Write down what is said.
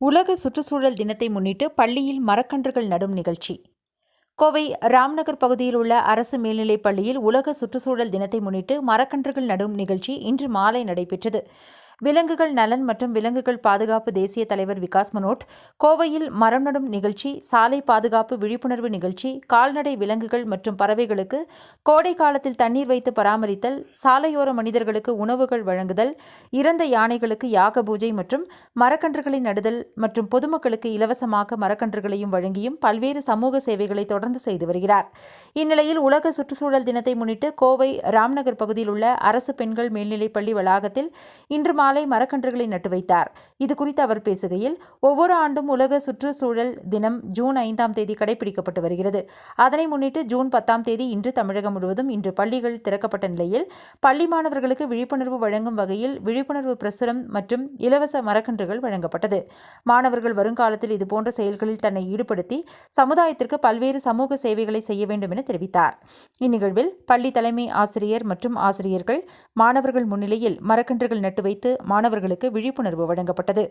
உலக சுற்றுச்சூழல் தினத்தை முன்னிட்டு பள்ளியில் மரக்கன்றுகள் நடும் நிகழ்ச்சி. கோவை ராம்நகர் பகுதியில் உள்ள அரசு மேல்நிலைப் பள்ளியில் உலக சுற்றுச்சூழல் தினத்தை முன்னிட்டு மரக்கன்றுகள் நடும் நிகழ்ச்சி இன்று மாலை நடைபெற்றது. விலங்குகள் நலன் மற்றும் விலங்குகள் பாதுகாப்பு தேசிய தலைவர் விகாஸ் மனோட் கோவையில் மரம் நடும் நிகழ்ச்சி சாலை பாதுகாப்பு விழிப்புணர்வு நிகழ்ச்சி கால்நடை விலங்குகள் மற்றும் பறவைகளுக்கு கோடை காலத்தில் தண்ணீர் வைத்து பராமரித்தல் சாலையோர மனிதர்களுக்கு உணவுகள் வழங்குதல் இறந்த யானைகளுக்கு யாக பூஜை மற்றும் மரக்கன்றுகளை நடுதல் மற்றும் பொதுமக்களுக்கு இலவசமாக மரக்கன்றுகளையும் வழங்கியும் பல்வேறு சமூக சேவைகளை தொடர்ந்து செய்து வருகிறார். இந்நிலையில் உலக சுற்றுச்சூழல் தினத்தை முன்னிட்டு கோவை ராம்நகர் பகுதியில் உள்ள அரசு பெண்கள் மேல்நிலைப் பள்ளி வளாகத்தில் இன்று மாலை மரக்கன்றுகளை நட்டு வைத்தார். இது குறித்து அவர் பேசுகையில் ஒவ்வொரு ஆண்டும் உலக சுற்றுச்சூழல் தினம் ஜூன் ஐந்தாம் தேதி கடைபிடிக்கப்பட்டு வருகிறது. அதனை முன்னிட்டு ஜூன் பத்தாம் தேதி இன்று தமிழகம் முழுவதும் இன்று பள்ளிகள் திறக்கப்பட்ட நிலையில் பள்ளி மாணவர்களுக்கு விழிப்புணர்வு வழங்கும் வகையில் விழிப்புணர்வு பிரசுரம் மற்றும் இலவச மரக்கன்றுகள் வழங்கப்பட்டது. மாணவர்கள் வருங்காலத்தில் இதுபோன்ற செயல்களில் தன்னை ஈடுபடுத்தி சமுதாயத்திற்கு பல்வேறு சமூக சேவைகளை செய்ய வேண்டும் என தெரிவித்தார். இந்நிகழ்வில் பள்ளி தலைமை ஆசிரியர் மற்றும் ஆசிரியர்கள் மாணவர்கள் முன்னிலையில் மரக்கன்றுகள் நட்டு வைத்து மாணவர்களுக்கு விழிப்புணர்வு வழங்கப்பட்டது.